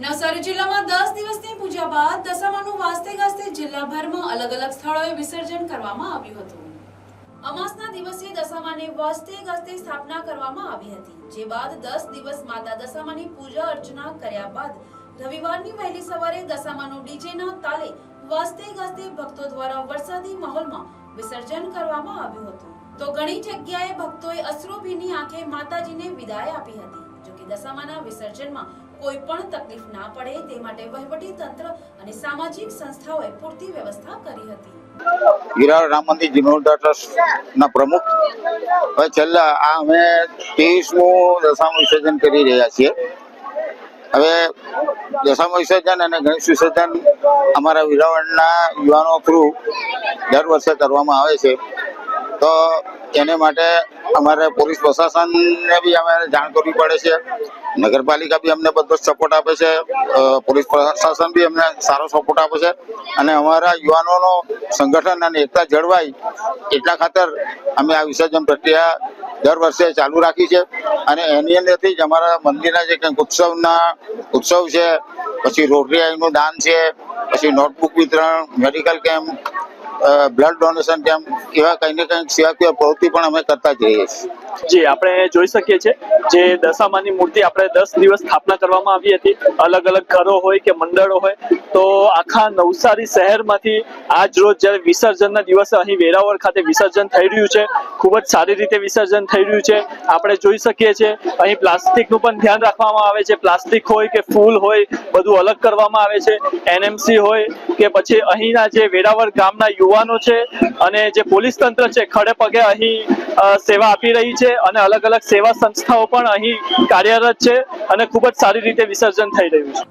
નવસારી જિલ્લામાં દસ દિવસની પૂજા બાદ દશામાનું વાસ્તે ગાસ્તે જિલ્લાભરમાં અલગ અલગ સ્થળોએ વિસર્જન કરવામાં આવ્યું હતું. અમાસના દિવસે દશામાને વાસ્તે ગાસ્તે સ્થાપના કરવામાં આવી હતી, જે બાદ દસ દિવસ માતા દશામાની પૂજા અર્ચના કર્યા બાદ રવિવારની વહેલી સવારે દશામાનું ડીજેના તાલે વાસ્તે ગાસ્તે ભક્તો દ્વારા વરસાદી માહોલમાં વિસર્જન કરવામાં આવ્યું હતું. તો ઘણી જગ્યાએ ભક્તોએ અશ્રુભીની આંખે માતાજીને વિદાય આપી હતી, જોકે દશામાના વિસર્જનમાં કોઈ પણ તકલીફ ના પડે તે માટે વહીવટી તંત્ર અને સામાજિક સંસ્થાઓએ પૂરતી વ્યવસ્થા કરી હતી. વિરાળ રામ મંદિર જીર્ણોદ્ધાર ટ્રસ્ટના પ્રમુખ. હવે છેલ્લા આ અમે ત્રીસમું દશામું વિસર્જન કરી રહ્યા છીએ. હવે દશામું વિસર્જન અને ગણેશ વિસર્જન અમારા વિરાવળના યુવાનો થ્રુ દર વર્ષે કરવામાં આવે છે. તો એને માટે અમારે પોલીસ પ્રશાસનને બી અમારે જાણ કરવી પડે છે. નગરપાલિકા બી અમને બધો સપોર્ટ આપે છે. પોલીસ પ્રશાસન બી અમને સારો સપોર્ટ આપે છે. અને અમારા યુવાનોનો સંગઠન અને એકતા જળવાય એટલા ખાતર અમે આ વિસર્જન પ્રક્રિયા દર વર્ષે ચાલુ રાખી છે. અને એની અંદરથી જ અમારા મંદિરના જે કંઈક ઉત્સવના ઉત્સવ છે, પછી રોટરી આઈનું દાન છે, પછી નોટબુક વિતરણ, medical camp blood donation camp એવા કંઈ ને કંઈક સેવાકીય પ્રવૃત્તિ પણ અમે કરતા જ રહીએ છીએ. જી, આપણે જોઈ શકીએ છીએ જે દશામાની મૂર્તિ આપણે દસ દિવસ સ્થાપના કરવામાં આવી હતી. અલગ અલગ ઘરો હોય કે મંડળો હોય, તો આખા નવસારી શહેરમાંથી આજ રોજ જ્યારે વિસર્જનના દિવસે અહીં વેરાવળ ખાતે વિસર્જન થઈ રહ્યું છે, ખૂબ જ સારી રીતે વિસર્જન થઈ રહ્યું છે. આપણે જોઈ શકીએ છીએ, અહીં પ્લાસ્ટિકનું પણ ધ્યાન રાખવામાં આવે છે. પ્લાસ્ટિક હોય કે ફૂલ હોય, બધું અલગ કરવામાં આવે છે. એનએમસી હોય કે પછી અહીંના જે વેરાવળ ગામના યુવાનો છે અને જે પોલીસ તંત્ર છે, ખડે પગે અહીં સેવા આપી રહી છે અને અલગ અલગ સેવા સંસ્થાઓ પણ અહીં કાર્યરત છે અને ખૂબ જ સારી રીતે વિસર્જન થઈ રહ્યું છે.